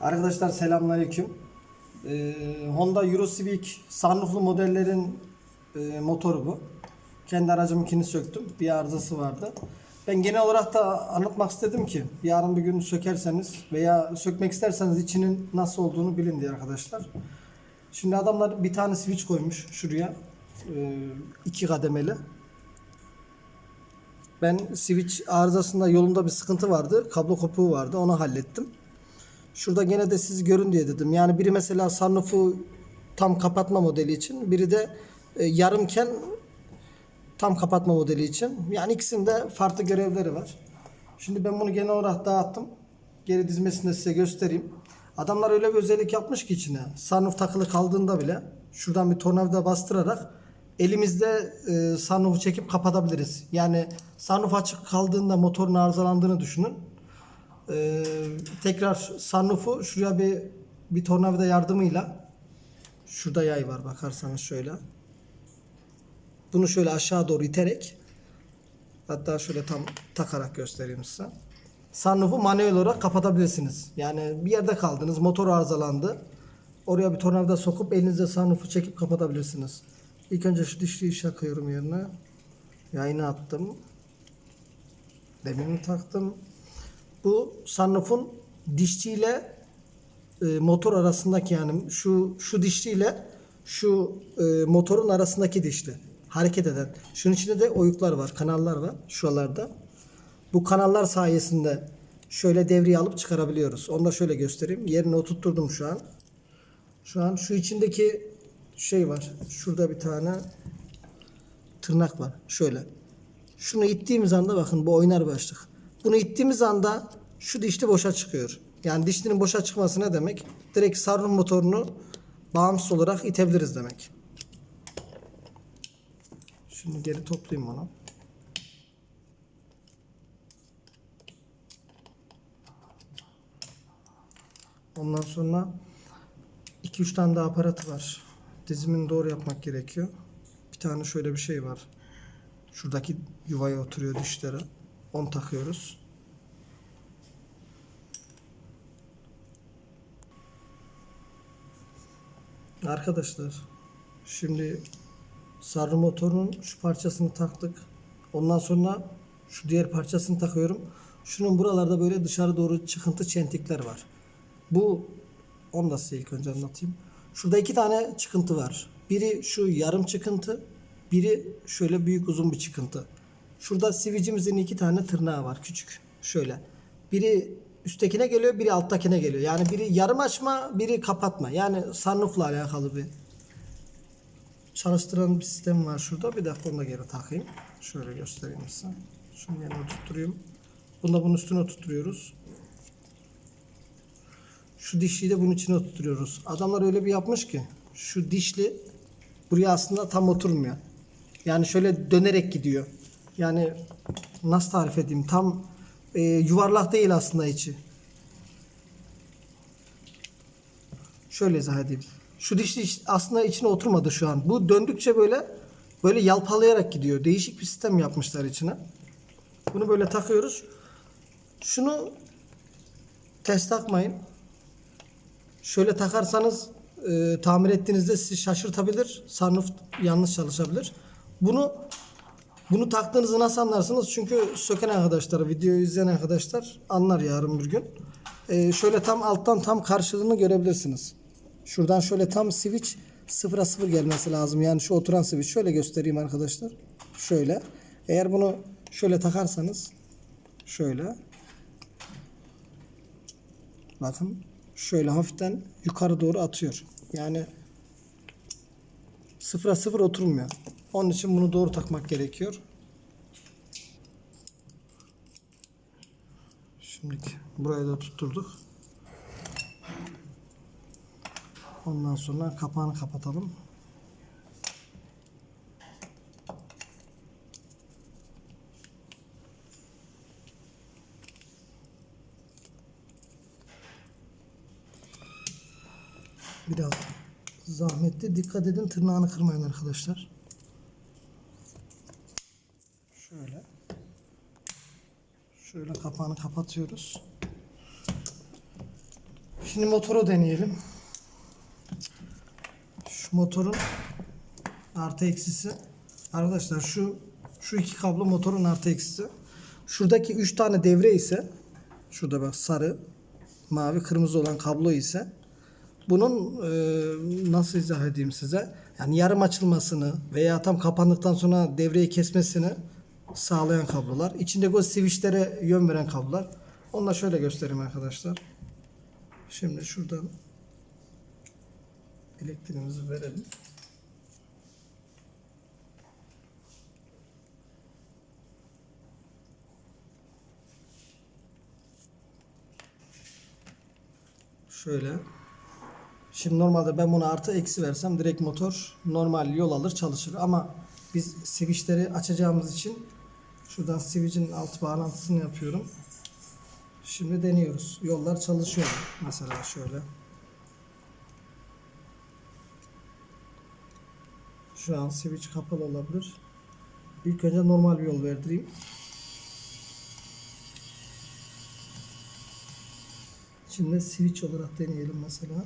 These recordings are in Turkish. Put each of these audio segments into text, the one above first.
Arkadaşlar selamünaleyküm. Ee, Honda Euro Civic sunrooflu modellerin e, motoru bu. Kendi aracımınkini söktüm. Bir arızası vardı. Ben genel olarak da anlatmak istedim ki yarın bir gün sökerseniz veya sökmek isterseniz içinin nasıl olduğunu bilin diye arkadaşlar. Şimdi adamlar bir tane switch koymuş şuraya. Ee, iki kademeli. Ben switch arızasında yolunda bir sıkıntı vardı. Kablo kopuğu vardı. Onu hallettim. Şurada gene de siz görün diye dedim. Yani biri mesela sunroof'u tam kapatma modeli için, biri de e, yarımken tam kapatma modeli için. Yani ikisinde farklı görevleri var. Şimdi ben bunu genel olarak dağıttım. Geri dizmesini size göstereyim. Adamlar öyle bir özellik yapmış ki içine. Sunroof takılı kaldığında bile şuradan bir tornavida bastırarak elimizde e, sunroof'u çekip kapatabiliriz. Yani sunroof açık kaldığında motorun arızalandığını düşünün. Ee, tekrar sunroof'u şuraya bir bir tornavida yardımıyla şurada yay var bakarsanız şöyle. Bunu şöyle aşağı doğru iterek hatta şöyle tam takarak göstereyim size. Sunroof'u manuel olarak kapatabilirsiniz. Yani bir yerde kaldınız, motor arızalandı. Oraya bir tornavida sokup elinizle sunroof'u çekip kapatabilirsiniz. İlk önce şu dişliği şakıyorum yerine. Yayını attım. Demirini taktım. Bu sunroof'un dişçiyle e, motor arasındaki yani şu şu dişliyle şu e, motorun arasındaki dişli hareket eden. Şunun içinde de oyuklar var, kanallar var şuralarda. Bu kanallar sayesinde şöyle devriye alıp çıkarabiliyoruz. Onu da şöyle göstereyim. Yerine oturtturdum şu an. Şu an şu içindeki şey var. Şurada bir tane tırnak var. Şöyle. Şunu ittiğimiz anda bakın bu oynar başlık. Bunu ittiğimiz anda şu dişli boşa çıkıyor. Yani dişlinin boşa çıkması ne demek? Direkt sarruf motorunu bağımsız olarak itebiliriz demek. Şimdi geri toplayayım onu. Ondan sonra 2-3 tane daha aparatı var. Dizimini doğru yapmak gerekiyor. Bir tane şöyle bir şey var. Şuradaki yuvaya oturuyor dişlere. Onu takıyoruz. Arkadaşlar şimdi sarı motorun şu parçasını taktık. Ondan sonra şu diğer parçasını takıyorum. Şunun buralarda böyle dışarı doğru çıkıntı çentikler var. Bu onu da size ilk önce anlatayım. Şurada iki tane çıkıntı var. Biri şu yarım çıkıntı, biri şöyle büyük uzun bir çıkıntı. Şurada sivicimizin iki tane tırnağı var küçük. Şöyle. Biri üsttekine geliyor, biri alttakine geliyor. Yani biri yarım açma, biri kapatma. Yani sunroof'la alakalı bir çalıştıran bir sistem var şurada. Bir dakika onu da geri takayım. Şöyle göstereyim size. Şunu yerine tutturayım. Bunu da bunun üstüne tutturuyoruz. Şu dişliyi de bunun içine oturtuyoruz. Adamlar öyle bir yapmış ki şu dişli buraya aslında tam oturmuyor. Yani şöyle dönerek gidiyor. Yani nasıl tarif edeyim? Tam e, yuvarlak değil aslında içi. Şöyle izah edeyim. Şu iç- aslında içine oturmadı şu an. Bu döndükçe böyle böyle yalpalayarak gidiyor. Değişik bir sistem yapmışlar içine. Bunu böyle takıyoruz. Şunu test takmayın. Şöyle takarsanız e, tamir ettiğinizde sizi şaşırtabilir. Sunroof yanlış çalışabilir. Bunu bunu taktığınızı nasıl anlarsınız? Çünkü söken arkadaşlar, videoyu izleyen arkadaşlar anlar yarın bir gün. E, şöyle tam alttan tam karşılığını görebilirsiniz. Şuradan şöyle tam switch sıfıra sıfır gelmesi lazım. Yani şu oturan switch şöyle göstereyim arkadaşlar. Şöyle. Eğer bunu şöyle takarsanız şöyle Bakın şöyle hafiften yukarı doğru atıyor. Yani sıfıra sıfır oturmuyor. Onun için bunu doğru takmak gerekiyor. Şimdi burayı da tutturduk. Ondan sonra kapağını kapatalım. Biraz zahmetli. Dikkat edin tırnağını kırmayın arkadaşlar. Şöyle. Şöyle kapağını kapatıyoruz. Şimdi motoru deneyelim. Şu motorun artı eksisi. Arkadaşlar şu şu iki kablo motorun artı eksisi. Şuradaki 3 tane devre ise şurada bak sarı, mavi, kırmızı olan kablo ise bunun e, nasıl izah edeyim size? Yani yarım açılmasını veya tam kapandıktan sonra devreyi kesmesini sağlayan kablolar. İçindeki o switchlere yön veren kablolar. Onu da şöyle göstereyim arkadaşlar. Şimdi şuradan elektriğimizi verelim. Şöyle. Şimdi normalde ben buna artı eksi versem direkt motor normal yol alır çalışır ama biz switchleri açacağımız için şuradan switch'in alt bağlantısını yapıyorum. Şimdi deniyoruz. Yollar çalışıyor. Mesela şöyle. Şu an switch kapalı olabilir. İlk önce normal bir yol verdireyim. Şimdi switch olarak deneyelim mesela.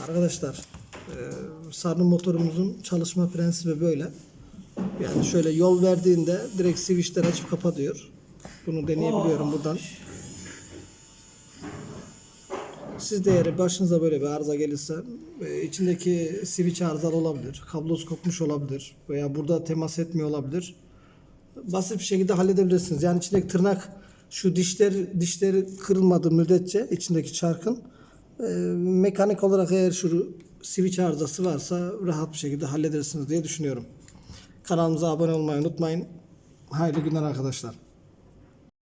Arkadaşlar e, sarı motorumuzun çalışma prensibi böyle. Yani şöyle yol verdiğinde direkt switchler açıp kapatıyor. Bunu deneyebiliyorum buradan. Siz de eğer başınıza böyle bir arıza gelirse e, içindeki switch arızalı olabilir. Kablosu kopmuş olabilir. Veya burada temas etmiyor olabilir. Basit bir şekilde halledebilirsiniz. Yani içindeki tırnak şu dişler dişleri kırılmadığı müddetçe içindeki çarkın e, mekanik olarak eğer şu switch arızası varsa rahat bir şekilde halledersiniz diye düşünüyorum. Kanalımıza abone olmayı unutmayın. Hayırlı günler arkadaşlar.